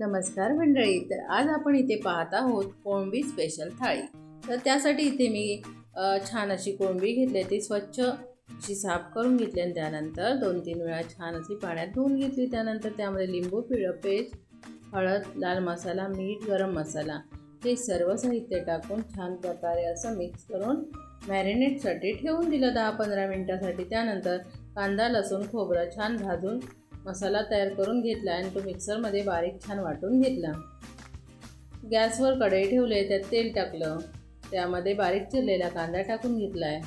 नमस्कार मंडळी तर आज आपण इथे पाहत आहोत कोळंबी स्पेशल थाळी. तर त्यासाठी इथे मी छान अशी कोळंबी घेतली ती स्वच्छ अशी साफ करून घेतली आणि त्यानंतर दोन तीन वेळा छान अशी पाण्यात धुवून घेतली. त्यानंतर त्यामध्ये लिंबू पिळं पेस्ट हळद लाल मसाला मीठ गरम मसाला हे सर्व साहित्य टाकून छान प्रकारे असं मिक्स करून मॅरिनेटसाठी ठेवून दिलं दहा पंधरा मिनटासाठी. त्यानंतर कांदा लसूण खोबरं छान भाजून मसाला तयार करून घेतला आणि तो मिक्सरमध्ये बारीक छान वाटून घेतला. गॅसवर कढई ठेवले त्यात तेल टाकलं. त्यामध्ये बारीक चिरलेला कांदा टाकून घेतला आहे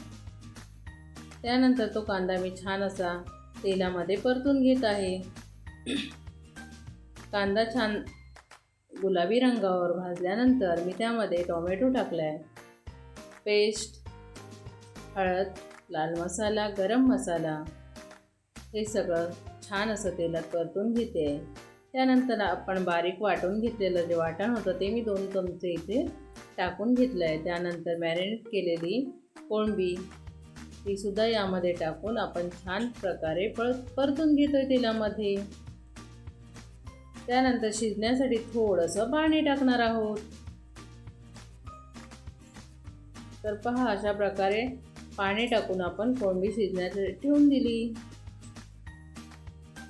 त्यानंतर तो कांदा मी छान असा तेलामध्ये परतून घेत आहे. कांदा छान गुलाबी रंगावर भाजल्यानंतर मी त्यामध्ये टोमॅटो टाकला आहे पेस्ट हळद लाल मसाला गरम मसाला हे सगळं छान असं तेलात परतून घेते. त्यानंतर आपण बारीक वाटून घेतलेलं जे वाटण होतं ते मी दोन चमचे इथे टाकून घेतलं आहे त्यानंतर मॅरिनेट केलेली कोळंबी ती सुद्धा यामध्ये टाकून आपण छान प्रकारे परत परतून घेतो आहे तेलामध्ये. त्यानंतर शिजण्यासाठी थोडंसं पाणी टाकणार आहोत. तर पहा अशा प्रकारे पाणी टाकून आपण कोळंबी शिजण्यासाठी ठेवून दिली.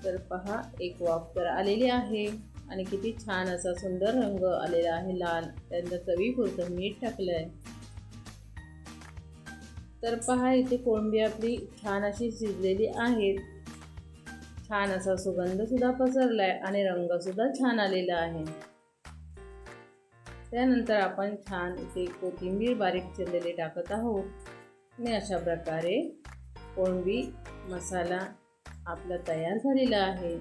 तर पहा एक वाफ तर आलेली आहे. आणि किती छान असा सुंदर रंग आलेला आहे लाल. त्यानंतर चवीपुरतं मीठ टाकलं आहे तर पहा इथे कोळंबी आपली छान अशी शिजलेली आहे. छान असा सुगंधसुद्धा पसरला आहे आणि रंगसुद्धा छान आलेला आहे. त्यानंतर आपण छान इथे कोथिंबीर बारीक चिरलेली टाकत आहोत. आणि अशा प्रकारे कोळंबी मसाला आपला तयार झालेला आहे.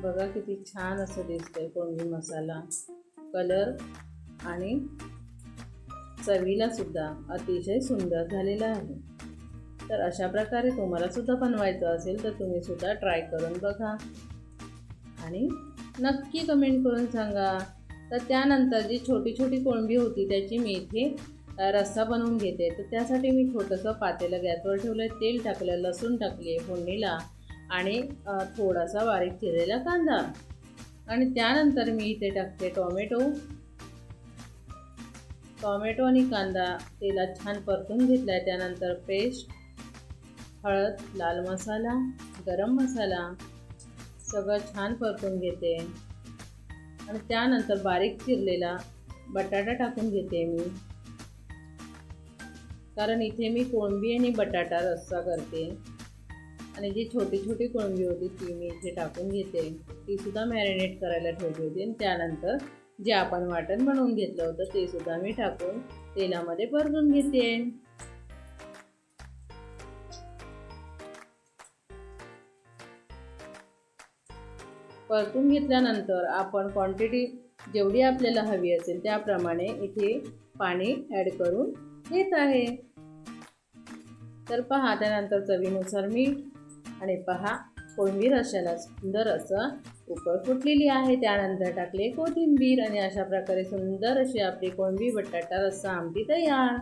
बघा किती छान असं दिसतंय कोळंबी मसाला. कलर आणि चवीला सुद्धा अतिशय सुंदर झालेला आहे. तर अशा प्रकारे तुम्हाला सुद्धा बनवायचं असेल तर तुम्ही सुद्धा ट्राय करून बघा. आणि नक्की कमेंट करून सांगा. तर त्यानंतर जी छोटी छोटी कोळंबी होती त्याची मी इथे रस्सा बनवून घेते. तर त्यासाठी मी छोटंसं पातेलं गॅसवर ठेवलं तेल टाकलं लसूण टाकले फोडणीला आणि थोडासा बारीक चिरलेला कांदा. आणि त्यानंतर मी इथे टाकते टोमॅटो. टोमॅटो आणि कांदा तेलात छान परतून घेतला आहे त्यानंतर पेस्ट हळद लाल मसाला गरम मसाला सगळं छान परतून घेते. आणि त्यानंतर बारीक चिरलेला बटाटा टाकून घेते मी. कारण इथे मी कोळंबी आणि बटाटा रस्सा करते. आणि जी छोटी छोटी कोळंबी होती ती मी इथे टाकून घेते. ती सुद्धा मॅरिनेट करायला ठेवली होती आणि त्यानंतर जे आपण वाटण बनवून घेतलं होतं ते सुद्धा मी टाकून तेलामध्ये परतून घेते. परतून घेतल्यानंतर आपण क्वांटिटी जेवढी आपल्याला हवी असेल त्याप्रमाणे इथे पाणी ॲड करून घेत आहे. तर पहा त्यानंतर चवीनुसार मीठ आणि पहा कोळंबीर अशाला सुंदर असं उकळ फुटलेली आहे. त्यानंतर टाकले कोथिंबीर आणि अशा प्रकारे सुंदर अशी आपली कोळंबी बटाटा रस्सा आमटी तयार.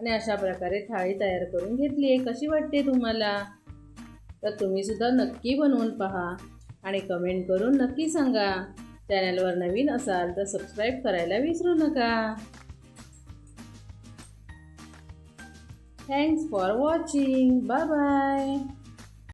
आणि अशा प्रकारे थाळी तयार करून घेतली आहे. कशी वाटते तुम्हाला? तर तुम्हीसुद्धा नक्की बनवून पहा आणि कमेंट करून नक्की सांगा. चॅनलवर नवीन असाल तर सबस्क्राईब करायला विसरू नका. Thanks for watching bye bye